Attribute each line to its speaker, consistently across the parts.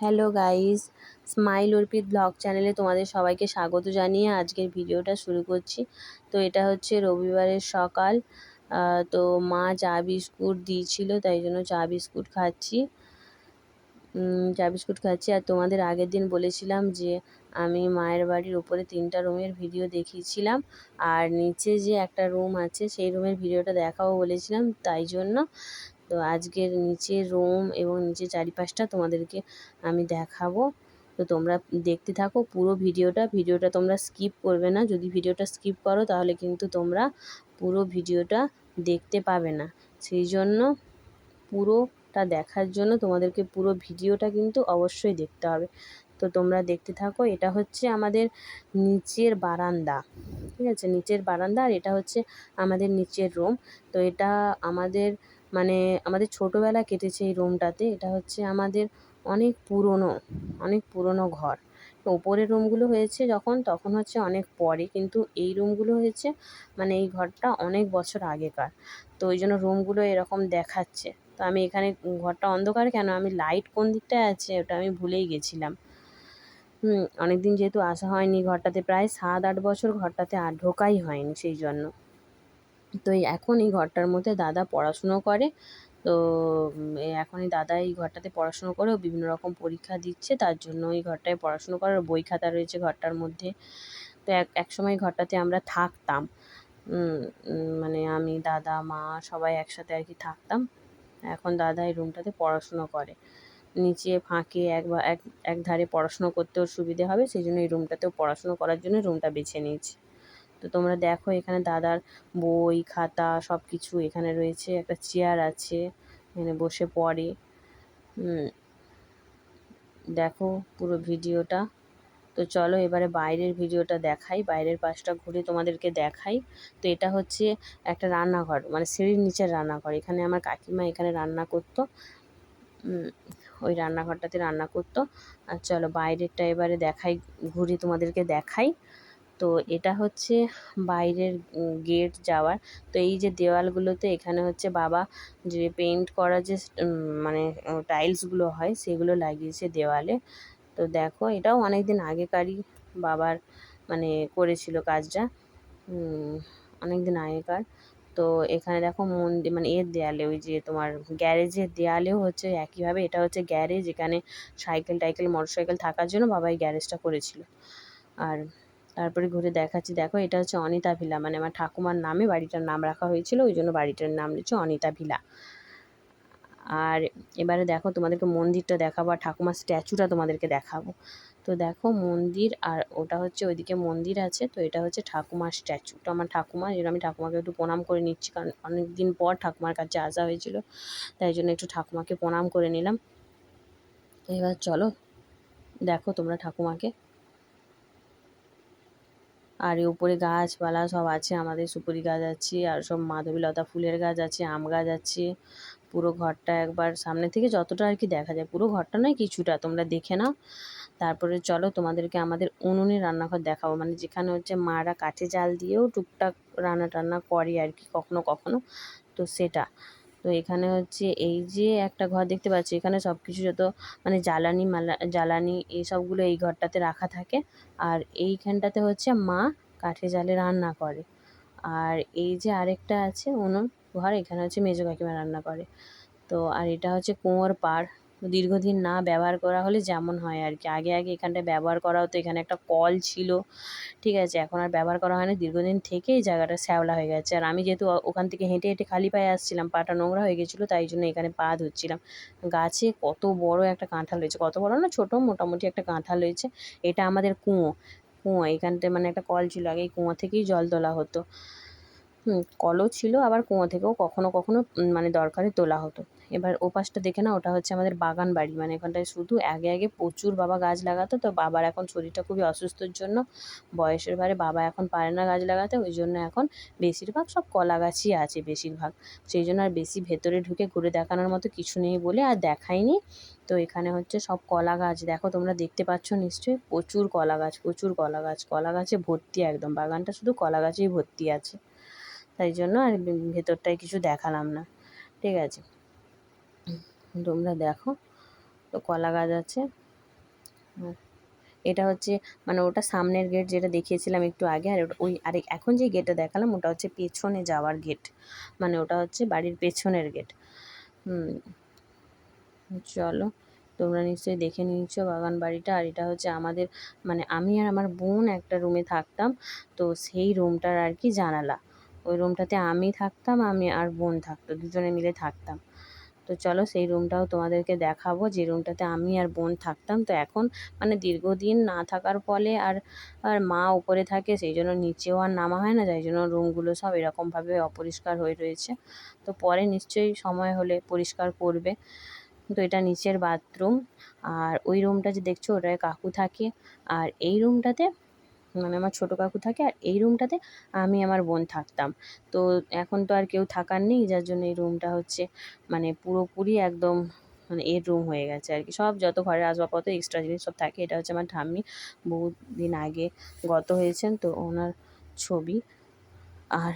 Speaker 1: Hello guys smile Arpit blog চ্যানেলে তোমাদের সবাইকে স্বাগত জানিয়ে আজকের ভিডিওটা শুরু করছি। তো এটা হচ্ছে রবিবারের সকাল। তো মা চা বিস্কুট দিয়েছিল, তাই জন্য চা বিস্কুট খাচ্ছি। চা বিস্কুট খাচ্ছি। আর তোমাদের আগের দিন বলেছিলাম যে আমি মায়ের বাড়ির উপরে তিনটা রুমের ভিডিও দেখিয়েছিলাম। আর নিচে যে একটা রুম আছে, সেই রুমের ভিডিওটা দেখাবো বলেছিলাম, তাই জন্য তো আজকের নিচের রুম এবং নিচের চারিপাশটা তোমাদেরকে আমি দেখাবো। তো তোমরা দেখতে থাকো পুরো ভিডিওটা। ভিডিওটা তোমরা স্কিপ করবে না। যদি ভিডিওটা স্কিপ করো, তাহলে কিন্তু তোমরা পুরো ভিডিওটা দেখতে পাবে না। সেই জন্য পুরোটা দেখার জন্য তোমাদেরকে পুরো ভিডিওটা কিন্তু অবশ্যই দেখতে হবে। তো তোমরা দেখতে থাকো, এটা হচ্ছে আমাদের নিচের বারান্দা। ঠিক আছে, নিচের বারান্দা আর এটা হচ্ছে আমাদের নিচের রুম তো এটা আমাদের মানে আমাদের ছোটোবেলা কেটেছে এই রুমটাতে এটা হচ্ছে আমাদের অনেক পুরনো অনেক পুরনো ঘর। ওপরের রুমগুলো হয়েছে যখন, তখন হচ্ছে অনেক পরে, কিন্তু এই রুমগুলো হয়েছে মানে এই ঘরটা অনেক বছর আগেকার। তো ওই জন্য রুমগুলো এরকম দেখাচ্ছে। তো আমি এখানে ঘরটা অন্ধকার কেন? আমি লাইট কোন দিকটায় আছে ওটা আমি ভুলেই গেছিলাম। অনেক দিন যেহেতু আসা হয়নি ঘরটাতে, প্রায় সাত আট বছর ঘরটাতে আর ঢোকাই হয়নি সেই জন্য। তো এখন এই ঘরটার মধ্যে দাদা পড়াশুনো করে। তো এখন এই দাদা এই ঘরটাতে পড়াশুনো করে বিভিন্ন রকম পরীক্ষা দিচ্ছে, তার জন্য এই ঘরটায় পড়াশুনো করে, আর বই খাতা রয়েছে ঘরটার মধ্যে। তো এক এক সময় ঘরটাতে আমরা থাকতাম। মানে আমি, দাদা, মা সবাই একসাথে আর কি থাকতাম। এখন দাদা এই রুমটাতে পড়াশুনো করে। নিচে ফাঁকে এক বা, এক এক ধারে পড়াশুনো করতেও সুবিধে হবে, সেই জন্য এই রুমটাতেও পড়াশুনো করার জন্য রুমটা বেছে নিয়েছি। তো তোমরা দেখো এখানে দাদার বই, খাতা সব কিছু এখানে রয়েছে, একটা চেয়ার আছে, এখানে বসে পড়ে। দেখো পুরো ভিডিওটা। তো চলো এবারে বাইরের ভিডিওটা দেখাই, বাইরের পাশটা ঘুরে তোমাদেরকে দেখাই। তো এটা হচ্ছে একটা রান্নাঘর মানে সিঁড়ির নিচের রান্নাঘর। এখানে আমার কাকিমা এখানে রান্না করতো। ওই রান্নাঘরটাতে রান্না করতো। আর চলো বাইরেরটা এবারে দেখাই, ঘুরে তোমাদেরকে দেখাই। তো এটা হচ্ছে বাইরের গেট যাওয়ার। তো এই যে দেওয়ালগুলোতে এখানে হচ্ছে বাবা যে পেইন্ট করা যে মানে টাইলসগুলো হয়, সেগুলো লাগিয়েছে দেওয়ালে। তো দেখো, এটাও অনেক দিন আগেকারই বাবার মানে করেছিল কাজটা। অনেক দিন আগেকার। তো এখানে দেখো মন্দির মানে এর দেয়ালে, ওই যে তোমার গ্যারেজের দেয়ালেও হচ্ছে একইভাবে, এটা হচ্ছে গ্যারেজ। এখানে সাইকেল টাইকেল মোটর সাইকেল থাকার জন্য বাবা এই গ্যারেজটা করেছিল। আর তারপরে ঘুরে দেখাচ্ছি। দেখো, এটা হচ্ছে অনিতা ভিলা। মানে আমার ঠাকুমার নামে বাড়িটার নাম রাখা হয়েছিল, ওই জন্য বাড়িটার নাম হচ্ছে অনিতা ভিলা। আর এবারে দেখো, তোমাদেরকে মন্দিরটা দেখাবো আর ঠাকুমার স্ট্যাচুটা তোমাদেরকে দেখাবো। তো দেখো, মন্দির আর ওটা হচ্ছে ওইদিকে মন্দির আছে, তো এটা হচ্ছে ঠাকুমার স্ট্যাচু। তো আমার ঠাকুমা এর আমি ঠাকুমাকে একটু প্রণাম করে নিচ্ছি, কারণ অনেক দিন পর ঠাকুমার কাছে আসা হয়েছিল, তাই জন্য একটু ঠাকুমাকে প্রণাম করে নিলাম। এবার চলো, দেখো তোমরা ঠাকুমাকে। আর উপরে গাছপালা সব আছে, আমাদের সুপুরি গাছ আছে, আর সব মাধবীলতা ফুলের গাছ আছে, আম গাছ আছে। পুরো ঘরটা একবার সামনে থেকে যতটা আর কি দেখা যায়, পুরো ঘরটা নয়, কিছুটা, তোমরা দেখে নাও। তারপরে চলো তোমাদেরকে আমাদের উনুনে রান্নাঘর দেখাবো মানে যেখানে হচ্ছে মারা কাঠে জাল দিয়েও টুকটাক রান্না টান্না করে আর কি, কখনো কখনো। তো সেটা। তো এখানে হচ্ছে এই যে একটা ঘর দেখতে পাচ্ছি, এখানে সব কিছু যত মানে জ্বালানি মালা, জ্বালানি এইসবগুলো এই ঘরটাতে রাখা থাকে। আর এইখানটাতে হচ্ছে মা কাঠে জালে রান্না করে। আর এই যে আরেকটা আছে উনুন ঘর, এখানে হচ্ছে মেজো কাকিমা রান্না করে। তো আর এটা হচ্ছে কুয়োর পাড়। দীর্ঘদিন না ব্যবহার করা হলে যেমন হয় আর কি আগে আগে এখানটায় ব্যবহার করা হতো এখানে একটা কল ছিল। ঠিক আছে, এখন আর ব্যবহার করা হয় না দীর্ঘদিন থেকে এই জায়গাটা শ্যাওলা হয়ে গেছে। আর আমি যেহেতু ওখান থেকে হেঁটে হেঁটে খালি পায়ে আসছিলাম, পাটা নোংরা হয়ে গেছিল, তাই জন্য এখানে পা ধুচ্ছিলাম গাছে কত বড় একটা কাঁঠাল হয়েছে কত বড় না, ছোটো মোটামুটি একটা কাঁঠাল হয়েছে এটা আমাদের কুঁয়ো। কুঁয়ো, এখানটায় মানে একটা কল ছিল আগে, এই কুয়ো থেকেই জল তোলা হতো। হুম, কলও ছিল, আবার কুয়ো থেকেও কখনো কখনো মানে দরকারে তোলা হতো। এবার ও পাশটা দেখে না ওটা হচ্ছে আমাদের বাগান বাড়ি। মানে এখানটায় শুধু আগে আগে প্রচুর বাবা গাছ লাগাতো, তো বাবার এখন শরীরটা খুবই অসুস্থর জন্য বয়সের ভারে বাবা এখন পারে না গাছ লাগাতে, ওই জন্য এখন বেশিরভাগ সব কলা গাছই আছে বেশিরভাগ। সেই জন্য আর বেশি ভেতরে ঢুকে ঘুরে দেখানোর মতো কিছু নেই বলে আর দেখাইনি। তো এখানে হচ্ছে সব কলা গাছ, দেখো তোমরা দেখতে পাচ্ছ নিশ্চয়ই, প্রচুর কলা গাছ, প্রচুর কলা গাছ, কলা গাছে ভর্তি একদম। বাগানটা শুধু কলা গাছেই ভর্তি আছে। তাই জন্য আর ভেতরটায় কিছু দেখালাম না। ঠিক আছে। তোমরা দেখো, তো কলা গাছ আছে। এটা হচ্ছে মানে ওটা সামনের গেট যেটা দেখিয়েছিলাম একটু আগে, আর ওই আরেক এখন যে গেটটা দেখালাম, ওটা হচ্ছে পেছনে যাওয়ার গেট। মানে ওটা হচ্ছে বাড়ির পেছনের গেট। চলো, তোমরা নিশ্চয়ই দেখে নিয়েছো বাগান বাড়িটা। আর এটা হচ্ছে আমাদের মানে আমি আর আমার বোন একটা রুমে থাকতাম, তো সেই রুমটার আর কি জানালা। ওই রুমটাতে আমি থাকতাম, আমি আর বোন থাকতো, দুজনে মিলে থাকতাম। তো চলো সেই রুমটাও তোমাদেরকে দেখাবো, যে রুমটাতে আমি আর বোন থাকতাম। তো এখন মানে দীর্ঘদিন না থাকার ফলে আর আর মা উপরে থাকে, সেই জন্য নিচেও আর নামা হয় না, যাই জন্য রুমগুলো সব এরকমভাবে অপরিষ্কার হয়ে রয়েছে। তো পরে নিশ্চয়ই সময় হলে পরিষ্কার করবে। তো এটা নিচের বাথরুম আর ওই রুমটা যে দেখছ, ওটায় কাকু থাকে। আর এই রুমটাতে মানে আমার ছোটো কাকু থাকে আর এই রুমটাতে আমি আমার বোন থাকতাম। তো এখন তো আর কেউ থাকার নেই, যার জন্য এই রুমটা হচ্ছে মানে পুরোপুরি একদম মানে এর রুম হয়ে গেছে আর কি। সব যত ঘরের আসবাবপত্র এক্সট্রা জিনিস সব থাকে। এটা হচ্ছে আমার ঠাম্মি। বহুত দিন আগে গত হয়েছেন তো ওনার ছবি। আর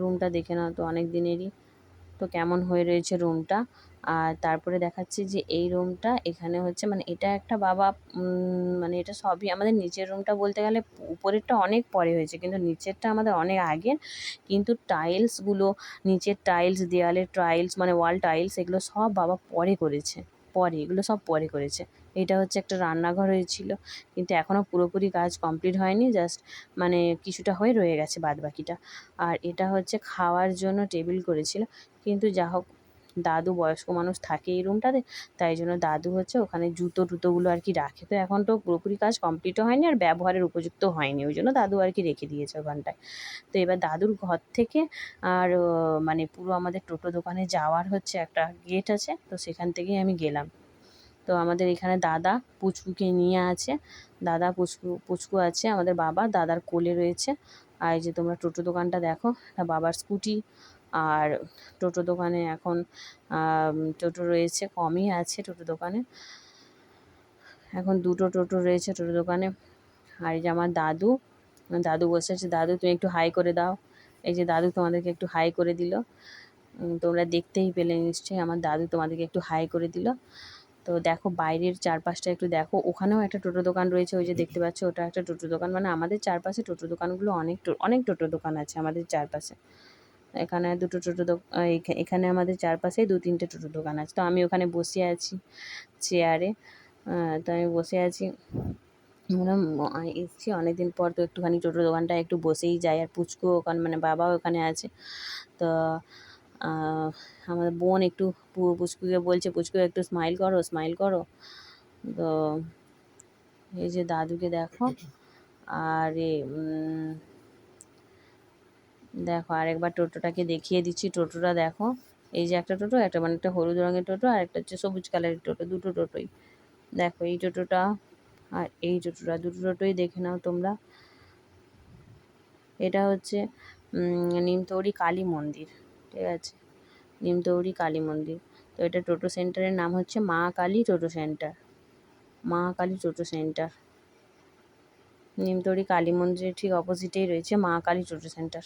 Speaker 1: রুমটা দেখে নাও তো, অনেক দিনেরই। তো কেমন হয়ে রয়েছে রুমটা আর তারপরে দেখাচ্ছি যে এই রুমটা এখানে হচ্ছে মানে এটা একটা বাবা মানে এটা সবই আমাদের নিচের রুমটা বলতে গেলে উপরেরটা অনেক পরে হয়েছে, কিন্তু নিচেরটা আমাদের অনেক আগের, কিন্তু টাইলসগুলো, নিচের টাইলস দেওয়ালের টাইলস মানে ওয়াল টাইলস, এগুলো সব বাবা পরে করেছে, পরে, এগুলো সব পরে করেছে। এটা হচ্ছে একটা রান্নাঘর হয়েছিল, কিন্তু এখনও পুরোপুরি কাজ কমপ্লিট হয়নি, জাস্ট মানে কিছুটা হয়ে রয়ে গেছে বাদ বাকিটা আর এটা হচ্ছে খাওয়ার জন্য টেবিল করেছিল, কিন্তু যা হোক দাদু বয়স্ক মানুষ থাকে এই রুমটাতে তাই জন্য দাদু হচ্ছে ওখানে জুতো টুতোগুলো আর কি রাখে। তো এখন তো পুরোপুরি কাজ কমপ্লিটও হয়নি আর ব্যবহারের উপযুক্ত হয়নি, ওই জন্য দাদু আর কি রেখে দিয়েছে ওখানটায়। তো এবার দাদুর ঘর থেকে আর মানে পুরো আমাদের টোটো দোকানে যাওয়ার হচ্ছে একটা গেট আছে, তো সেখান থেকেই আমি গেলাম। তো আমাদের এখানে দাদা পুচকুকে নিয়ে আছে, দাদা পুচকু পুচকু আছে আমাদের বাবা, দাদার কোলে রয়েছে। আর এই যে তোমরা টোটো দোকানটা দেখো বাবার স্কুটি আর টোটো দোকানে এখন টোটো রয়েছে, কমই আছে টোটো দোকানে। এখন দুটো টোটো রয়েছে টোটো দোকানে। আর এই যে আমার দাদু দাদু বসে আছে। দাদু, তুমি একটু হাই করে দাও। এই যে দাদু তোমাদেরকে একটু হাই করে দিল। তোমরা দেখতেই পেলে নিশ্চয়ই, আমার দাদু তোমাদেরকে একটু হাই করে দিল। তো দেখো বাইরের চারপাশটা একটু দেখো। ওখানেও একটা টোটো দোকান রয়েছে, ওই যে দেখতে পাচ্ছ, ওটা একটা টোটো দোকান। মানে আমাদের চারপাশে টোটো দোকানগুলো অনেক অনেক টোটো দোকান আছে আমাদের চারপাশে। এখানে দুটো টোটো এখানে আমাদের চারপাশে দু তিনটে টোটো দোকান আছে। তো আমি ওখানে বসে আছি চেয়ারে তো আমি বসে আছি। এসছি। অনেকদিন পর তো একটুখানি টোটো দোকানটা একটু বসেই যাই আর পুচকু ওখানে মানে বাবাও ওখানে আছে। তো আহ, আমাদের বোন একটু পুচকুকে বলছে পুচকু একটু স্মাইল করো স্মাইল করো। তো এই যে দাদুকে দেখো। আর দেখো আরেকবার টোটোটাকে দেখিয়ে দিচ্ছি। টোটোটা দেখো এই যে একটা টোটো একটা মানে একটা হলুদ রঙের টোটো আর একটা হচ্ছে সবুজ কালারের টোটো দুটো টোটোই। দেখো এই টোটোটা আর এই টোটোটা দুটো টোটোই দেখে নাও তোমরা। এটা হচ্ছে উম, নিমতৌড়ি কালী মন্দির ঠিক আছে? নিমতৌড়ি কালী মন্দির। তো এটা টোটো সেন্টারের নাম হচ্ছে মা কালী টোটো সেন্টার। মা কালী টোটো সেন্টার। নিমতৌড়ি কালী মন্দিরের ঠিক অপোজিটেই রয়েছে মা কালী টোটো সেন্টার।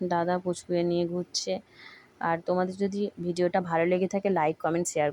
Speaker 1: দাদা পুচকুয়ে নিয়ে ঘুরছে। আর তোমাদের যদি ভিডিওটা ভালো লেগে থাকে লাইক কমেন্ট শেয়ার